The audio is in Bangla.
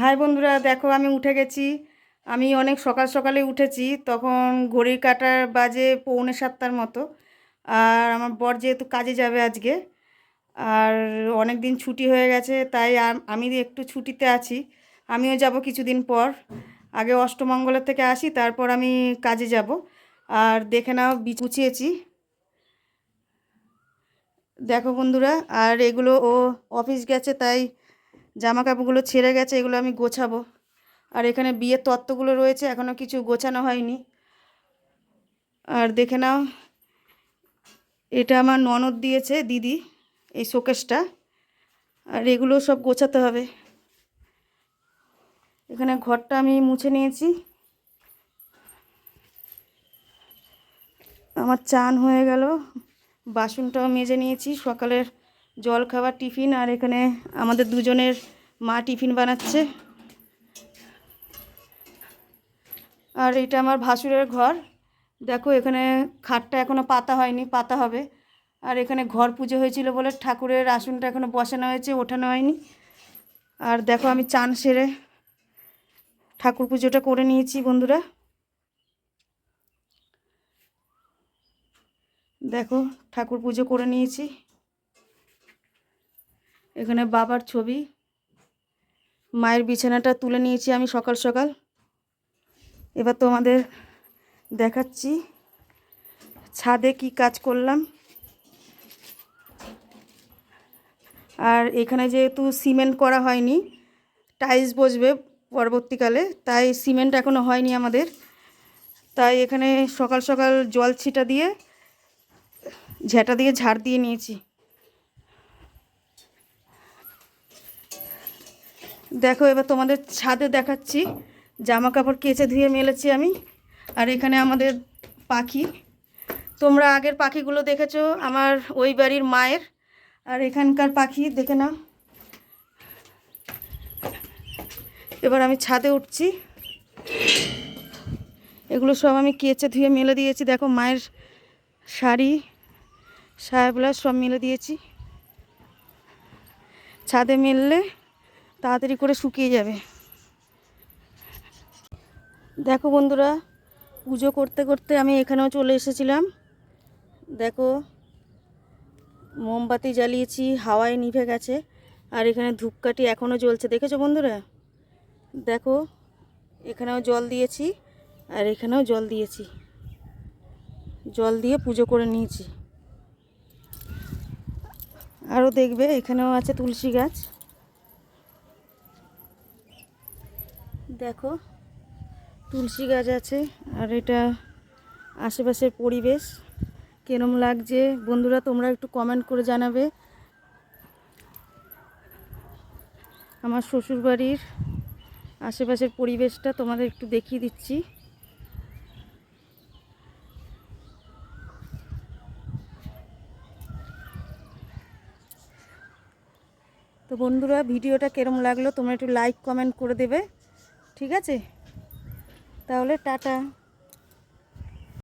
হাই বন্ধুরা, দেখো আমি উঠে গেছি। আমি অনেক সকাল সকালে উঠেছি, তখন ঘড়ির কাটার বাজে পৌনে সাতটার মতো। আর আমার বর যেহেতু কাজে যাবে আজকে, আর অনেক দিন ছুটি হয়ে গেছে, তাই আমি একটু ছুটিতে আছি, আমিও যাব কিছুদিন পর। আগে অষ্টমঙ্গলের থেকে আসি, তারপর আমি কাজে যাব। আর দেখে নাও গুছিয়েছি। দেখো বন্ধুরা, আর এগুলো ও অফিস গেছে, তাই জামা কাপড়গুলো ছেড়ে গেছে, এগুলো আমি গোছাবো। আর এখানে বিয়ের তত্ত্বগুলো রয়েছে এখনও কিছু গোছানো হয়নি। আর দেখে নাও, এটা আমার ননদ দিয়েছে দিদি, এই শোকেসটা। আর এগুলো সব গোছাতে হবে। এখানে ঘরটা আমি মুছে নিয়েছি। আমার চান হয়ে গেল, বাসনটাও মেজে নিয়েছি। সকালের জল খাবার টিফিন আর এখানে আমাদের দুজনের মা টিফিন বানাচ্ছে। আর এটা আমার ভাসুরের ঘর। দেখো, এখানে খাটটা এখনও পাতা হয়নি, পাতা হবে। আর এখানে ঘর পুজো হয়েছিল বলে ঠাকুরের আসনটা এখনও বসানো হয়েছে, ওঠানো হয়নি। আর দেখো, আমি চান সেরে ঠাকুর পুজোটা করে নিয়েছি বন্ধুরা। দেখো, ঠাকুর পুজো করে নিয়েছি। এখানে বাবার ছবি। মায়ের বিছানাটা তুলে নিয়েছি আমি সকাল সকাল। এবার তোমাদের দেখাচ্ছি ছাদে কি কাজ করলাম। আর এখানে যেহেতু সিমেন্ট করা হয়নি, টাইলস বসবে পরবর্তীকালে, তাই সিমেন্ট এখনও হয়নি আমাদের। তাই এখানে সকাল সকাল জল ছিটা দিয়ে, ঝেঁটা দিয়ে ঝাড় দিয়ে নিয়েছি। দেখো, এবার তোমাদের ছাদে দেখাচ্ছি। জামা কাপড় কেচে ধুয়ে মেলেছি আমি। আর এখানে আমাদের পাখি। তোমরা আগের পাখিগুলো দেখেছ, আমার ওই বাড়ির মায়ের। আর এখানকার পাখি, দেখে নাও। এবার আমি ছাদে উঠছি। এগুলো সব আমি কেচে ধুয়ে মেলে দিয়েছি। দেখো, মায়ের শাড়ি, সায়া ব্লাউজ সব মেলে দিয়েছি। ছাদে মেললে তাড়াতাড়ি করে শুকিয়ে যাবে। দেখো বন্ধুরা, পুজো করতে করতে আমি এখানেও চলে এসেছিলাম। দেখো, মোমবাতি জ্বালিয়েছি, হাওয়ায় নিভে গেছে, আর এখানে ধূপকাঠি এখনও জ্বলছে। দেখেছ বন্ধুরা? দেখো, এখানেও জল দিয়েছি, আর এখানেও জল দিয়েছি। জল দিয়ে পুজো করে নিয়েছি। আরও দেখবে, এখানেও আছে তুলসী গাছ। দেখো, তুলসী গাছ আছে, আর এটা আশেপাশের পরিবেশ কেরম লাগছে। বন্ধুরা, তোমরা একটু কমেন্ট করে জানাবে। আমার শ্বশুরবাড়ির আশেপাশের পরিবেশটা তোমাদের একটু দেখিয়ে দিচ্ছি। তো বন্ধুরা, ভিডিওটা কেরম লাগল তোমরা একটু লাইক কমেন্ট করে দেবে। ঠিক আছে? তাহলে টাটা।